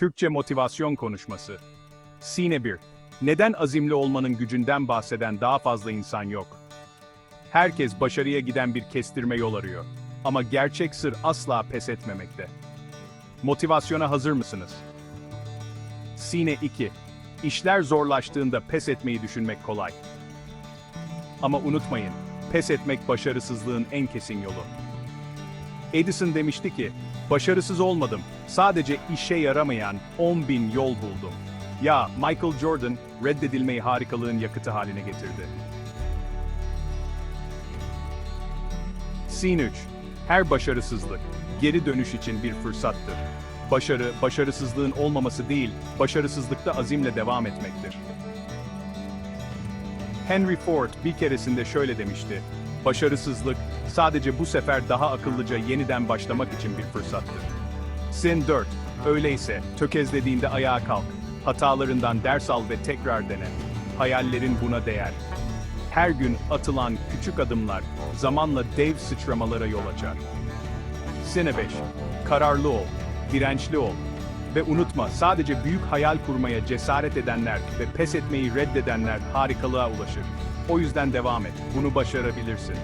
Türkçe motivasyon konuşması. Sine 1. Neden azimli olmanın gücünden bahseden daha fazla insan yok? Herkes başarıya giden bir kestirme yol arıyor. Ama gerçek sır asla pes etmemekte. Motivasyona hazır mısınız? Sine 2. İşler zorlaştığında pes etmeyi düşünmek kolay. Ama unutmayın, pes etmek başarısızlığın en kesin yolu. Edison demişti ki, başarısız olmadım, sadece işe yaramayan 10 bin yol buldum. Ya Michael Jordan, reddedilmeyi harikalığın yakıtı haline getirdi. Scene 3. Her başarısızlık, geri dönüş için bir fırsattır. Başarı, başarısızlığın olmaması değil, başarısızlıkta azimle devam etmektir. Henry Ford bir keresinde şöyle demişti. Başarısızlık, sadece bu sefer daha akıllıca yeniden başlamak için bir fırsattır. Sin 4. Öyleyse, tökezlediğinde ayağa kalk. Hatalarından ders al ve tekrar dene. Hayallerin buna değer. Her gün atılan küçük adımlar, zamanla dev sıçramalara yol açar. Sene 5. Kararlı ol, dirençli ol. Ve unutma, sadece büyük hayal kurmaya cesaret edenler ve pes etmeyi reddedenler harikalığa ulaşır. O yüzden devam et, bunu başarabilirsin.